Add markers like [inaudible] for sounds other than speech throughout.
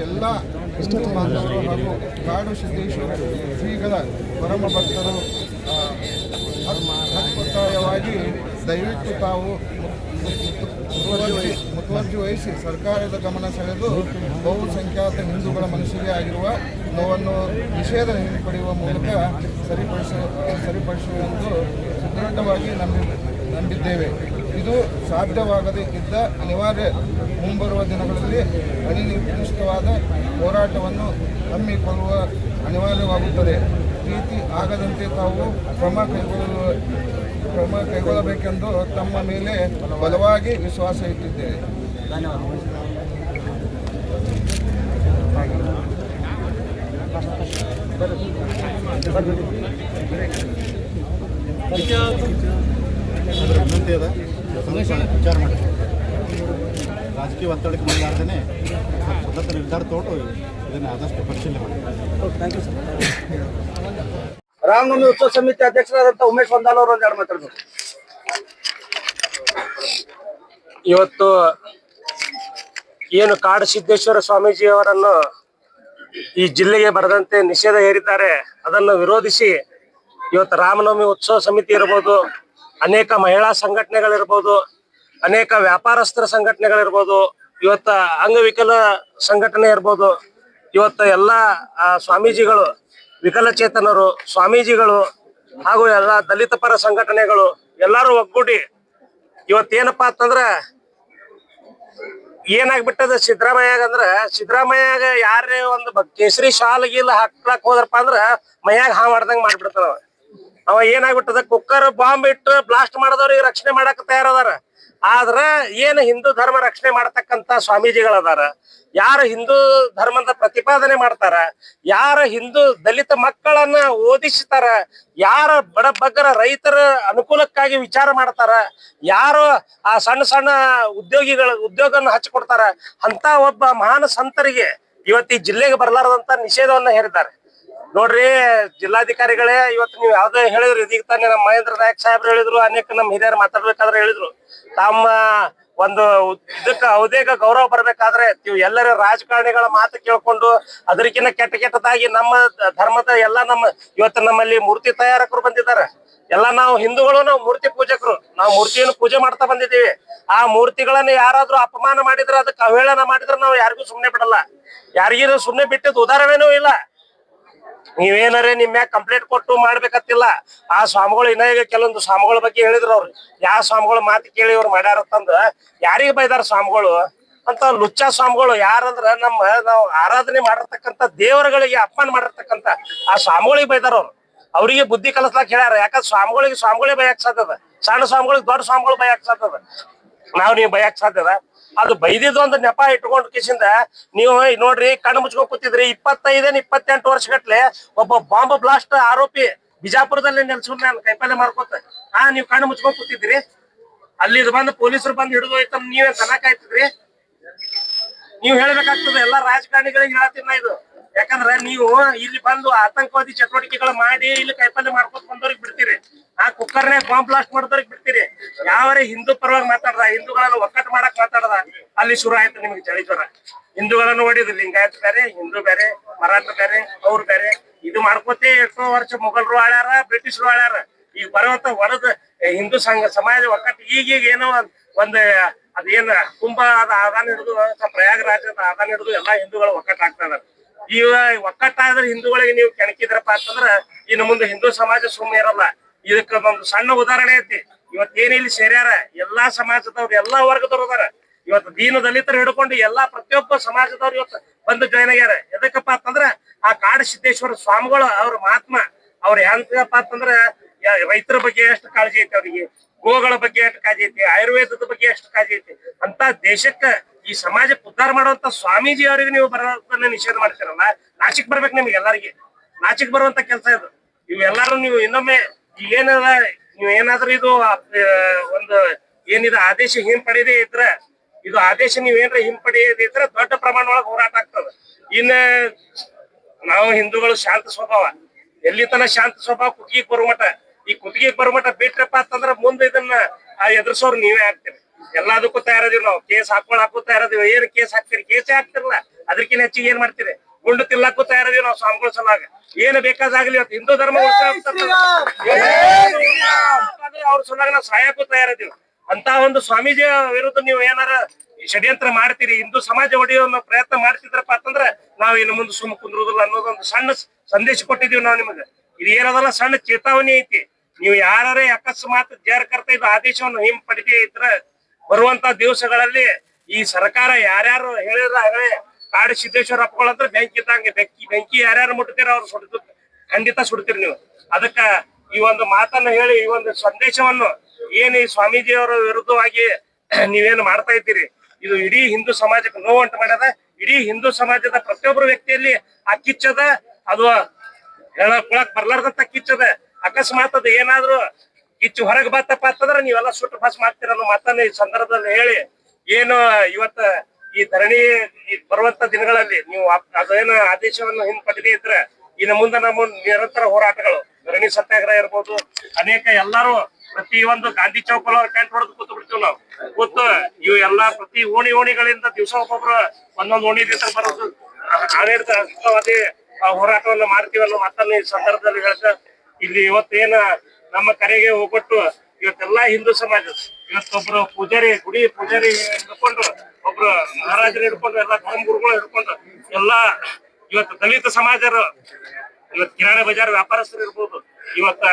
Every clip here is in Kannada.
ಎಲ್ಲ ಹಿಂದೂ ಬಾಂಧವರು ಹಾಗೂ ಕಾಡು ಸಿದ್ದೇಶ್ವರ ಶ್ರೀಗಳ ಪರಮ ಭಕ್ತರು ಅತ್ಯುತ್ತಾಯವಾಗಿ ದಯವಿಟ್ಟು ತಾವು ಮುತುವರ್ಜಿ ಮುತುವರ್ಜಿ ವಹಿಸಿ ಸರ್ಕಾರದ ಗಮನ ಸೆಳೆದು ಬಹುಸಂಖ್ಯಾತ ಹಿಂದೂಗಳ ಮನಸ್ಸಿಗೆ ಆಗಿರುವ ನೋವನ್ನು ನಿಷೇಧ ಹಿಂಪಡೆಯುವ ಮೂಲಕ ಸರಿಪಡಿಸ ಸರಿಪಡಿಸುವುದು ಸುದೃಢವಾಗಿ ನಂಬಿ, ನಂಬಿದ್ದೇವೆ. ಇದು ಸಾಧ್ಯವಾಗದೇ ಇದ್ದ ಅನಿವಾರ್ಯ ಮುಂಬರುವ ದಿನಗಳಲ್ಲಿ ಅನಿರ್ದಿಷ್ಟವಾದ ಹೋರಾಟವನ್ನು ಹಮ್ಮಿಕೊಳ್ಳುವ ಅನಿವಾರ್ಯವಾಗುತ್ತದೆ. ರೀತಿ ಆಗದಂತೆ ತಾವು ಕ್ರಮ ಕೈಗೊಳ್ಳುವ, ಕ್ರಮ ಕೈಗೊಳ್ಳಬೇಕೆಂದು ತಮ್ಮ ಮೇಲೆ ಬಲವಾಗಿ ವಿಶ್ವಾಸ ಇಟ್ಟಿದ್ದೇವೆ. ಸ್ವಲ್ಪ ವಿಚಾರ ಮಾಡಿ. ರಾಜಕೀಯ ಒತ್ತಡಕ್ಕೆ ಮುಂದಾಗದೇ ಸ್ವತಂತ್ರ ನಿರ್ಧಾರ ತಗೊಂಡು ಇದನ್ನು ಆದಷ್ಟು ಪರಿಶೀಲನೆ ಮಾಡಿ. ರಾಮನವಮಿ ಉತ್ಸವ ಸಮಿತಿ ಅಧ್ಯಕ್ಷರಾದಂತ ಉಮೇಶ್ ಹೊಂದಾಲ್ ಅವರು ಒಂದೆರಡು ಮಾತಾಡ್ಬೇಕು. ಇವತ್ತು ಏನು ಕಾಡು ಸಿದ್ದೇಶ್ವರ ಸ್ವಾಮೀಜಿ ಅವರನ್ನು ಈ ಜಿಲ್ಲೆಗೆ ಬರದಂತೆ ನಿಷೇಧ ಹೇರಿದ್ದಾರೆ ಅದನ್ನು ವಿರೋಧಿಸಿ ಇವತ್ತು ರಾಮನವಮಿ ಉತ್ಸವ ಸಮಿತಿ ಇರ್ಬೋದು ಅನೇಕ ಮಹಿಳಾ ಸಂಘಟನೆಗಳಿರ್ಬೋದು, ಅನೇಕ ವ್ಯಾಪಾರಸ್ಥರ ಸಂಘಟನೆಗಳಿರ್ಬೋದು, ಇವತ್ತ ಅಂಗವಿಕಲ ಸಂಘಟನೆ ಇರ್ಬೋದು, ಇವತ್ತ ಎಲ್ಲ ಸ್ವಾಮೀಜಿಗಳು, ವಿಕಲಚೇತನರು, ಸ್ವಾಮೀಜಿಗಳು ಹಾಗೂ ಎಲ್ಲ ದಲಿತ ಪರ ಸಂಘಟನೆಗಳು ಎಲ್ಲರೂ ಒಗ್ಗೂಡಿ ಇವತ್ತೇನಪ್ಪಾ ಅಂತಂದ್ರ ಏನಾಗ್ಬಿಟ್ಟದ ಸಿದ್ದರಾಮಯ್ಯಾಗ ಅಂದ್ರ ಸಿದ್ದರಾಮಯ್ಯಾಗ ಯಾರೇ ಒಂದು ಕೇಸರಿ ಶಾಲ್ ಗೀಲ್ ಹಾಕ್ಲಕ್ ಹೋದ್ರಪ್ಪ ಅಂದ್ರ ಮೈಯಾಗ ಹಾ ಮಾಡ್ದಂಗ ಮಾಡ್ಬಿಡ್ತಾನ ಅವ. ಏನಾಗ್ಬಿಟ್ಟದ? ಕುಕ್ಕರ್ ಬಾಂಬ್ ಇಟ್ಟು ಬ್ಲಾಸ್ಟ್ ಮಾಡದವ್ರಿಗೆ ರಕ್ಷಣೆ ಮಾಡಕ್ ತಯಾರದಾರ. ಆದ್ರ ಏನ್ ಹಿಂದೂ ಧರ್ಮ ರಕ್ಷಣೆ ಮಾಡತಕ್ಕಂತ ಸ್ವಾಮೀಜಿಗಳದಾರ? ಯಾರು ಹಿಂದೂ ಧರ್ಮದ ಪ್ರತಿಪಾದನೆ ಮಾಡ್ತಾರ? ಯಾರ ಹಿಂದೂ ದಲಿತ ಮಕ್ಕಳನ್ನ ಓದಿಸ್ತಾರ? ಯಾರ ಬಡ ಬಗ್ಗರ ರೈತರ ಅನುಕೂಲಕ್ಕಾಗಿ ವಿಚಾರ ಮಾಡ್ತಾರ? ಯಾರು ಆ ಸಣ್ಣ ಸಣ್ಣ ಉದ್ಯೋಗಿಗಳ ಉದ್ಯೋಗವನ್ನು ಹಚ್ಚಿಕೊಡ್ತಾರ ಅಂತ ಒಬ್ಬ ಮಹಾನ್ ಸಂತರಿಗೆ ಇವತ್ತು ಜಿಲ್ಲೆಗೆ ಬರಲಾರದಂತ ನಿಷೇಧವನ್ನ ಹೇರಿದ್ದಾರೆ. ನೋಡ್ರಿ, ಜಿಲ್ಲಾಧಿಕಾರಿಗಳೇ ಇವತ್ತು ನೀವು ಯಾವ್ದೇ ಹೇಳಿದ್ರು, ಇದೀಗ ತಾನೇ ನಮ್ಮ ಮಹೇಂದ್ರ ನಾಯಕ್ ಸಾಹೇಬ್ರು ಹೇಳಿದ್ರು, ಅನೇಕ ನಮ್ಮ ಹಿರಿಯರು ಮಾತಾಡ್ಬೇಕಾದ್ರೆ ಹೇಳಿದ್ರು. ತಮ್ಮ ಒಂದು ಇದಕ್ಕ ಅವಧೇಗ ಗೌರವ ಬರ್ಬೇಕಾದ್ರೆ ನೀವು ಎಲ್ಲರ ರಾಜಕಾರಣಿಗಳ ಮಾತು ಕೇಳ್ಕೊಂಡು ಅದಕ್ಕಿಂತ ಕೆಟ್ಟ ಕೆಟ್ಟದಾಗಿ ನಮ್ಮ ಧರ್ಮದ ಎಲ್ಲ ನಮ್ಮ, ಇವತ್ತು ನಮ್ಮಲ್ಲಿ ಮೂರ್ತಿ ತಯಾರಕರು ಬಂದಿದ್ದಾರೆ. ಎಲ್ಲ ನಾವು ಹಿಂದೂಗಳು, ನಾವು ಮೂರ್ತಿ ಪೂಜಕರು. ನಾವು ಮೂರ್ತಿಯನ್ನು ಪೂಜೆ ಮಾಡ್ತಾ ಬಂದಿದ್ದೀವಿ. ಆ ಮೂರ್ತಿಗಳನ್ನ ಯಾರಾದ್ರೂ ಅಪಮಾನ ಮಾಡಿದ್ರೆ, ಅದಕ್ಕೆ ಅವಹೇಳನ ಮಾಡಿದ್ರೆ ನಾವು ಯಾರಿಗೂ ಸುಮ್ನೆ ಬಿಡಲ್ಲ. ಯಾರಿಗೂ ಸುಮ್ಮನೆ ಬಿಟ್ಟಿದ್ದು ಉದಾಹರಣೆನೂ ಇಲ್ಲ. ನೀವೇನಾರೆ ನಿಮ್ಮ ಕಂಪ್ಲೇಂಟ್ ಕೊಟ್ಟು ಮಾಡ್ಬೇಕತ್ತಿಲ್ಲ, ಆ ಸ್ವಾಮಿಗಳು ಇನ್ನ ಈಗ ಕೆಲವೊಂದು ಸ್ವಾಮಿಗಳ ಬಗ್ಗೆ ಹೇಳಿದ್ರು ಅವ್ರು. ಯಾವ ಸ್ವಾಮಿಗಳ ಮಾತು ಕೇಳಿ ಅವ್ರು ಮಾಡ್ಯಾರತ್ತಂದ ಯಾರಿಗ ಬೈದಾರ ಸ್ವಾಮಿಗಳು? ಅಂತ ಲುಚ್ಚ ಸ್ವಾಮಿಗಳು, ಯಾರಂದ್ರ ನಮ್ಮ ನಾವು ಆರಾಧನೆ ಮಾಡಿರ್ತಕ್ಕಂತ ದೇವರುಗಳಿಗೆ ಅಪಮಾನ ಮಾಡಿರ್ತಕ್ಕಂತ ಆ ಸ್ವಾಮಿಗಳಿಗೆ ಬೈದಾರ ಅವ್ರು. ಅವರಿಗೆ ಬುದ್ಧಿ ಕಲಿಸ್ಲಾಕ್ ಹೇಳ್ಯಾರ ಯಾಕಂದ್ರೆ ಸ್ವಾಮಿಗಳಿಗೆ ಸ್ವಾಮಿಗಳೇ ಬಯಕ್ ಸಾಧ್ಯದ? ಸಣ್ಣ ಸ್ವಾಮಿಗಳಿಗೆ ದೊಡ್ಡ ಸ್ವಾಮಿಗಳು ಬಯಕ್ ಸಾಧ್ಯದ? ನಾವ್ ನೀವು ಬಯಕ್ ಸಾಧ್ಯದ? ಅದು ಬೈದಿದ್ದು ಒಂದು ನೆಪ ಇಟ್ಕೊಂಡ್ ಕಿಸಿಂದ ನೀವು ನೋಡ್ರಿ ಕಣ್ಣು ಮುಚ್ಕೊಂಡ್ ಕೂತಿದ್ರಿ. ಇಪ್ಪತ್ತೈದೇನ್ ಇಪ್ಪತ್ತೆಂಟು ವರ್ಷಗಟ್ಲೆ ಒಬ್ಬ ಬಾಂಬ್ ಬ್ಲಾಸ್ಟ್ ಆರೋಪಿ ಬಿಜಾಪುರದಲ್ಲಿ ನೆಲ್ಸ್ಕೊಂಡ್ ನಾನು ಕೈಪಲ್ಲೆ ಮಾಡ್ಕೊತ. ಆ, ನೀವು ಕಣ್ಣು ಮುಚ್ಕೊಂಡ್ ಕೂತಿದ್ರಿ. ಅಲ್ಲಿ ಬಂದು ಪೊಲೀಸರು ಬಂದು ಹಿಡಿದು ಹೋಯ್ತ ನೀವೇ ತನಕ ಆಯ್ತಿದ್ರಿ. ನೀವು ಹೇಳ್ಬೇಕಾಗ್ತದೆ, ಎಲ್ಲಾ ರಾಜಕಾರಣಿಗಳಿಗೆ ಹೇಳ್ತೀನಿ ಇದು. ಯಾಕಂದ್ರೆ ನೀವು ಇಲ್ಲಿ ಬಂದು ಆತಂಕವಾದಿ ಚಟುವಟಿಕೆಗಳು ಮಾಡಿ ಇಲ್ಲಿ ಕೈಪಲ್ಯ ಮಾಡ್ಕೊತ ಬಂದವ್ರಿಗೆ ಬಿಡ್ತೀರಿ. ಆ ಕುಕ್ಕರ್ನೇ ಬಾಂಬ್ ಬ್ಲಾಸ್ಟ್ ಮಾಡಿದವ್ರಿಗೆ ಬಿಡ್ತೀರಿ. ಯಾವರೇ ಹಿಂದೂ ಪರವಾಗಿ ಮಾತಾಡ್ದ, ಹಿಂದೂಗಳನ್ನ ಒಕ್ಕಟ್ಟು ಮಾಡಕ್ ಮಾತಾಡದ, ಅಲ್ಲಿ ಶುರು ಆಯ್ತು ನಿಮ್ಗೆ ಚಳಿ ಜ್ವರ. ಹಿಂದೂಗಳನ್ನ ಹೊಡಿದು ಲಿಂಗಾಯತ್ ಬೇರೆ, ಹಿಂದೂ ಬೇರೆ, ಮರಾಠ ಬೇರೆ, ಅವ್ರು ಬೇರೆ. ಇದು ಮಾಡ್ಕೋತಿ ಎಷ್ಟೋ ವರ್ಷ ಮೊಘಲ್ರು ಆಳ್ಯಾರ, ಬ್ರಿಟಿಷರು ಆಳ್ಯಾರ. ಈಗ ಬರುವಂತ ಹೊರದ ಹಿಂದೂ ಸಂಘ, ಸಮಾಜ ಒಕ್ಕಟ್ಟು ಈಗೀಗ ಏನೋ ಒಂದ್- ಅದೇನ ಕುಂಭ ಅದ, ಆದಾನ ಹಿಡಿದು ಪ್ರಯಾಗರಾಜದ ಆದಾನ ಹಿಡಿದು ಎಲ್ಲಾ ಹಿಂದೂಗಳು ಒಕ್ಕಟ್ಟಾಗ್ತಾ ಇದಾರೆ. ಈಗ ಒಕ್ಕಟ್ಟಾದ್ರೆ ಹಿಂದೂಗಳಿಗೆ ನೀವು ಕೆಣಕಿದ್ರಪ್ಪ ಅಂತಂದ್ರ ಇನ್ನು ಮುಂದೆ ಹಿಂದೂ ಸಮಾಜ ಸುಮ್ಮನೆ ಇರಲ್ಲ. ಇದಕ್ಕ ಒಂದು ಸಣ್ಣ ಉದಾಹರಣೆ ಐತಿ. ಇವತ್ ಏನೇ ಇಲ್ಲಿ ಸೇರ್ಯಾರ? ಎಲ್ಲಾ ಸಮಾಜದವ್ರು, ಎಲ್ಲಾ ವರ್ಗದವ್ರು ಅದಾರ. ಇವತ್ತು ದೀನ ದಲಿತರು ಹಿಡ್ಕೊಂಡು ಎಲ್ಲಾ ಪ್ರತಿಯೊಬ್ಬ ಸಮಾಜದವ್ರು ಇವತ್ತು ಬಂದು ಜಾಯ್ನ್ ಆಗ್ಯಾರ. ಎದಕ್ಕಪ್ಪ ಅಂತಂದ್ರ, ಆ ಕಾಡ ಸಿದ್ದೇಶ್ವರ ಸ್ವಾಮಿಗಳು, ಅವ್ರ ಮಹಾತ್ಮ, ಅವ್ರ ಹೆಂಗಪ್ಪ ಅಂತಂದ್ರ ರೈತರ ಬಗ್ಗೆ ಎಷ್ಟು ಕಾಳಜಿ ಐತಿ ಅವ್ರಿಗೆ? ಗೋಗಳ ಬಗ್ಗೆ ಎಷ್ಟು ಕಾಳಜಿ ಐತಿ? ಆಯುರ್ವೇದದ ಬಗ್ಗೆ ಎಷ್ಟು ಕಾಳಜಿ ಐತಿ? ಅಂತ ದೇಶಕ್ಕ ಈ ಸಮಾಜಕ್ಕೆ ಉದ್ಧಾರ ಮಾಡುವಂತ ಸ್ವಾಮೀಜಿ ಅವರಿಗೆ ನೀವು ಬರೋದನ್ನ ನಿಷೇಧ ಮಾಡ್ತೀರಲ್ಲ? ನಾಚಿಕ್ ಬರ್ಬೇಕು ನಿಮ್ಗೆ ಎಲ್ಲರಿಗೆ. ನಾಚಿಕ್ ಬರುವಂತ ಕೆಲಸ ಇದು. ಇವೆಲ್ಲಾರು ನೀವು ಇನ್ನೊಮ್ಮೆ ಏನದ ನೀವು ಏನಾದ್ರೂ ಇದು ಒಂದು ಏನಿದೆ ಆದೇಶ ಹಿಂಪಡೆಯದೇ ಇದ್ರ, ಇದು ಆದೇಶ ನೀವ್ ಏನ್ರ ಹಿಂಪಡೆಯದೇ ಇದ್ರೆ ದೊಡ್ಡ ಪ್ರಮಾಣ ಒಳಗ ಹೋರಾಟ ಆಗ್ತದ. ಇನ್ನ ನಾವು ಹಿಂದೂಗಳು ಶಾಂತ ಸ್ವಭಾವ. ಎಲ್ಲಿ ತನ ಶಾಂತ ಸ್ವಭಾವ ಕುತ್ತಿಗೆ ಬರುಮಟ ಈ ಕುತ್ತಿಗೆ ಬರುಮಟ ಬಿಟ್ರಪ್ಪ ಅಂತಂದ್ರ ಮುಂದೆ ಇದನ್ನ, ಆ, ಎದುರಿಸೋರು ನೀವೇ ಆಗ್ತೀರಿ. ಎಲ್ಲದಕ್ಕೂ ತಯಾರದಿವಿ ನಾವು. ಕೇಸ್ ಹಾಕೊಳ್ ಹಾಕೋ ತಯಾರದೀವಿ. ಏನ್ ಕೇಸ್ ಹಾಕ್ತೀರಿ? ಕೇಸೇ ಹಾಕ್ತಿರಲ್ಲ ಅದಕ್ಕಿಂತ ಹೆಚ್ಚಿಗೆ ಏನ್ ಮಾಡ್ತೀರಿ? ಗುಂಡು ತಿಲ್ಲಕ್ಕೂ ತಯಾರದೀವಿ ನಾವು ಸ್ವಾಮಿಗಳ ಸಲಾಗ ಏನು ಬೇಕಾದಾಗ್ಲಿ ಇವತ್ತು ಹಿಂದೂ ಧರ್ಮ ಅವ್ರ ಸಲಾಗ ನಾವು ಸಾಯಕ್ಕೂ ತಯಾರಿದೀವಿ ಅಂತ ಒಂದು ಸ್ವಾಮೀಜಿ ವಿರುದ್ಧ ನೀವು ಏನಾರ ಷಡ್ಯಂತ್ರ ಮಾಡ್ತೀರಿ ಹಿಂದೂ ಸಮಾಜ ಒಡೆಯೋ ಪ್ರಯತ್ನ ಮಾಡ್ತಿದ್ರಪ್ಪ ಅಂತಂದ್ರೆ ನಾವ್ ಇನ್ನು ಮುಂದೆ ಸುಮ್ಮ ಕುಂದ್ರುದಿಲ್ಲ ಅನ್ನೋದೊಂದು ಸಣ್ಣ ಸಂದೇಶ ಕೊಟ್ಟಿದೀವಿ ನಾವು ನಿಮಗೆ. ಇದು ಏನದಲ್ಲ ಸಣ್ಣ ಚೇತಾವಣಿ ಐತಿ. ನೀವು ಯಾರೇ ಅಕಸ್ಮಾತ್ ಜಾರಕರ್ತ ಇದು ಆದೇಶವನ್ನು ಹಿಂಪಡೆದೇ ಇದ್ರ ಬರುವಂತ ದಿವಸಗಳಲ್ಲಿ ಈ ಸರ್ಕಾರ ಯಾರ್ಯಾರು ಹೇಳಿದ್ರ ಆಗಲೇ ಕಾಡು ಸಿದ್ದೇಶ್ವರ ಅಪ್ಪಗಳಂದ್ರೆ ಬೆಂಕಿ ಇದ್ದಂಗೆ, ಬೆಂಕಿ ಬೆಂಕಿ ಯಾರ್ಯಾರು ಮುಟ್ತೀರ ಅವ್ರು ಸುಡ್ತು ಖಂಡಿತ ಸುಡ್ತೀರಿ ನೀವು. ಅದಕ್ಕ ಈ ಒಂದು ಮಾತನ್ನ ಹೇಳಿ, ಈ ಒಂದು ಸಂದೇಶವನ್ನು ಏನು ಈ ಸ್ವಾಮೀಜಿಯವರ ವಿರುದ್ಧವಾಗಿ [clears throat] ನೀವೇನು ಮಾಡ್ತಾ ಇದ್ದೀರಿ? ಇದು ಇಡೀ ಹಿಂದೂ ಸಮಾಜಕ್ಕೆ ನೋವು ಉಂಟು ಮಾಡ್ಯದ. ಇಡೀ ಹಿಂದೂ ಸಮಾಜದ ಪ್ರತಿಯೊಬ್ಬರು ವ್ಯಕ್ತಿಯಲ್ಲಿ ಆ ಕಿಚ್ಚದ, ಅದು ಹೇಳಕ್ ಬರ್ಲಾರ್ದಂತ ಕಿಚ್ಚದ. ಅಕಸ್ಮಾತ್ ಅದು ಏನಾದ್ರು ಕಿಚ್ಚು ಹೊರಗೆ ಬತ್ತಪ್ಪ ಅಂತಂದ್ರೆ ನೀವೆಲ್ಲ ಸುಟ್ಟು ಪಾಸ್ ಮಾಡ್ತೀರ ಅನ್ನೋ ಮಾತನ್ನ ಈ ಸಂದರ್ಭದಲ್ಲಿ ಹೇಳಿ, ಏನು ಇವತ್ತ ಈ ಧರಣಿ ಈ ಬರುವಂತ ದಿನಗಳಲ್ಲಿ ನೀವು ಅದೇನ ಆದೇಶವನ್ನು ಹಿಂಪಡೆದೇ ಇದ್ರೆ, ಇನ್ನು ಮುಂದೆ ನಮ್ಮ ನಿರಂತರ ಹೋರಾಟಗಳು, ಧರಣಿ ಸತ್ಯಾಗ್ರಹ ಇರ್ಬೋದು, ಅನೇಕ ಎಲ್ಲರೂ ಪ್ರತಿಯೊಂದು ಗಾಂಧಿ ಚೌಕಲ್ ಟೆಂಟ್ ಹೊಡೆದು ಕೂತು ಬಿಡ್ತೀವಿ ನಾವು. ಕೂತು ಇವು ಎಲ್ಲಾ ಪ್ರತಿ ಓಣಿ ಓಣಿಗಳಿಂದ ದಿವಸ ಒಬ್ಬೊಬ್ರು ಒಂದೊಂದು ಓಣಿ ದಿವಸ ಬರೋದು. ಆಡಳಿತ ಅದೇ ಹೋರಾಟವನ್ನು ಹೋರಾಟವನ್ನ ಮಾತನ್ನ ಈ ಸಂದರ್ಭದಲ್ಲಿ ಹೇಳ್ತಾ, ಇಲ್ಲಿ ಇವತ್ತೇನ ನಮ್ಮ ಕರೆಗೆ ಹೋಗ್ಬಿಟ್ಟು ಇವತ್ತೆಲ್ಲಾ ಹಿಂದೂ ಸಮಾಜ ಇವತ್ತೊಬ್ರು ಪೂಜಾರಿ, ಗುಡಿ ಪೂಜಾರಿ ಹಿಡ್ಕೊಂಡ್ರು ಒಬ್ರು ಮಹಾರಾಜರು ಹಿಡ್ಕೊಂಡ್ರು ಎಲ್ಲಾ ಧರ್ಮ ಗುರುಗಳು ಹಿಡ್ಕೊಂಡು ಎಲ್ಲಾ ಇವತ್ತು ದಲಿತ ಸಮಾಜರು, ಇವತ್ತು ಕಿರಾಣಿ ಬಜಾರ್ ವ್ಯಾಪಾರಸ್ಥರು ಇರ್ಬೋದು, ಇವತ್ತ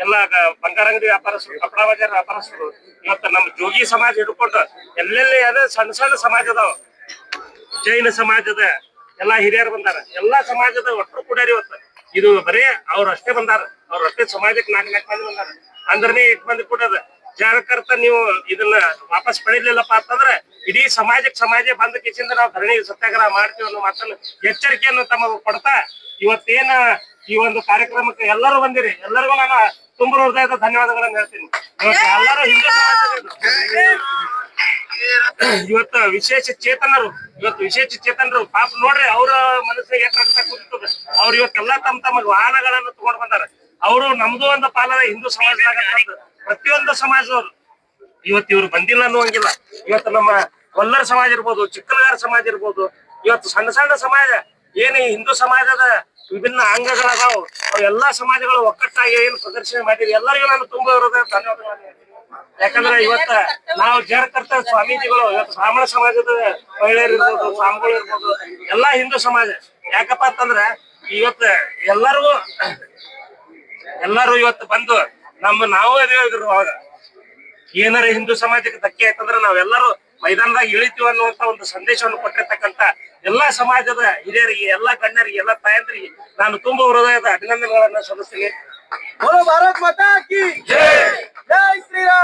ಎಲ್ಲ ಬಂಗಾರ ಅಂಗಡಿ ವ್ಯಾಪಾರಸ್ಥರು, ಕಪಡಾ ಬಜಾರ್ ವ್ಯಾಪಾರಸ್ಥರು, ಇವತ್ತ ನಮ್ಮ ಜೋಗಿ ಸಮಾಜ ಹಿಡ್ಕೊಂಡು ಎಲ್ಲೆಲ್ಲಿ ಅದೇ ಸಣ್ಣ ಸಣ್ಣ ಸಮಾಜ ಅದಾವ ಜೈನ ಸಮಾಜದ ಎಲ್ಲಾ ಹಿರಿಯರು ಬಂದಾರ. ಎಲ್ಲಾ ಸಮಾಜದ ಒಟ್ಟರು ಕೂಡ ಇವತ್ತ. ಇದು ಬರೀ ಅವ್ರಷ್ಟೇ ಬಂದಾರ. ಅವ್ರಷ್ಟೇ ಸಮಾಜಕ್ಕೆ ನಾಲ್ಕು ನಾಲ್ಕು ಮಂದಿ ಬಂದಾರ. ಅಂದ್ರನೇ ಎಷ್ಟು ಮಂದಿ ಕೊಡದ. ಜಾರಕರ್ತ ನೀವು ಇದನ್ನ ವಾಪಸ್ ಪಡೀಲಿಲ್ಲಪ್ಪ ಅಂತಂದ್ರೆ ಇಡೀ ಸಮಾಜಕ್ಕೆ ಸಮಾಜ ಬಂದ ಕಿಸಿಂದ ನಾವು ಧರಣಿ ಸತ್ಯಾಗ್ರಹ ಮಾಡ್ತೀವಿ ಅನ್ನೋ ಮಾತನ್ನು ಎಚ್ಚರಿಕೆಯನ್ನು ತಮಗೆ ಕೊಡ್ತಾ ಇವತ್ತೇನ ಈ ಒಂದು ಕಾರ್ಯಕ್ರಮಕ್ಕೆ ಎಲ್ಲರೂ ಬಂದಿರಿ. ಎಲ್ಲರಿಗೂ ನಾನು ತುಂಬ ಹೃದಯದ ಧನ್ಯವಾದಗಳನ್ನು ಹೇಳ್ತೀನಿ. ಎಲ್ಲರೂ ಹಿಂದೂ ಸಮಾಜ ಇವತ್ತು ವಿಶೇಷ ಚೇತನರು, ಇವತ್ತು ವಿಶೇಷ ಚೇತನರು. ಪಾಪ ನೋಡ್ರಿ, ಅವ್ರ ಮನಸ್ಸಿಗೆ ಎಷ್ಟು ಕೂರ್ತದ ಅವ್ರು ಇವತ್ತೆಲ್ಲಾ ತಮ್ಮ ತಮ್ಮ ವಾಹನಗಳನ್ನು ತಗೊಂಡ್ ಬಂದಾರ. ಅವರು ನಮ್ದು ಒಂದು ಪಾಲನ ಹಿಂದೂ ಸಮಾಜದಾಗ ಪ್ರತಿಯೊಂದು ಸಮಾಜದವರು. ಇವತ್ತು ಇವ್ರು ಬಂದಿಲ್ಲ ಅನ್ನುವಂಗಿಲ್ಲ. ಇವತ್ತು ನಮ್ಮ ಕೊಲ್ಲರ ಸಮಾಜ ಇರ್ಬೋದು ಚಿಕ್ಕಲಗಾರ ಸಮಾಜ ಇರ್ಬೋದು, ಇವತ್ತು ಸಣ್ಣ ಸಣ್ಣ ಸಮಾಜ, ಏನು ಹಿಂದೂ ಸಮಾಜದ ವಿಭಿನ್ನ ಅಂಗಗಳದಾವು ಅವೆಲ್ಲಾ ಸಮಾಜಗಳು ಒಕ್ಕಟ್ಟಾಗಿ ಏನು ಪ್ರದರ್ಶನ ಮಾಡಿರಿ ಎಲ್ಲರಿಗೂ ನಾನು ತುಂಬಾ ಇರೋದ. ಯಾಕಂದ್ರೆ ಇವತ್ತ ನಾವು ಜೇರ್ಕರ್ತ ಸ್ವಾಮೀಜಿಗಳು, ಇವತ್ತು ಬ್ರಾಹ್ಮಣ ಸಮಾಜದ ಮಹಿಳೆಯರು ಇರ್ಬೋದು, ಸ್ವಾಮಿಗಳು ಇರ್ಬೋದು, ಎಲ್ಲಾ ಹಿಂದೂ ಸಮಾಜ. ಯಾಕಪ್ಪ ಅಂತಂದ್ರ, ಇವತ್ತ ಎಲ್ಲರಿಗೂ, ಎಲ್ಲರೂ ಇವತ್ತು ಬಂದು ನಮ್ಮ ನಾವು ಅದೇ ಅವಾಗ. ಏನಾರ ಹಿಂದೂ ಸಮಾಜಕ್ಕೆ ಧಕ್ಕೆ ಆಯ್ತಂದ್ರ ನಾವೆಲ್ಲರೂ ಮೈದಾನದಾಗ ಇಳಿತೀವಿ ಅನ್ನುವಂತ ಒಂದು ಸಂದೇಶವನ್ನು ಕೊಟ್ಟಿರ್ತಕ್ಕಂತ ಎಲ್ಲಾ ಸಮಾಜದ ಹಿರಿಯರಿಗೆ ಎಲ್ಲಾ ಗಣ್ಯರಿಗೆ ಎಲ್ಲಾ ತಾಯಂದ್ರಿಗೆ ನಾನು ತುಂಬಾ ಹೃದಯದ ಅಭಿನಂದನೆಗಳನ್ನ ಸಲ್ಲಿಸ್ತೀನಿ. ಭಾರತ್ ಮಾತಾ ಕಿ ಜೈ ಶ್ರೀರಾಮ್!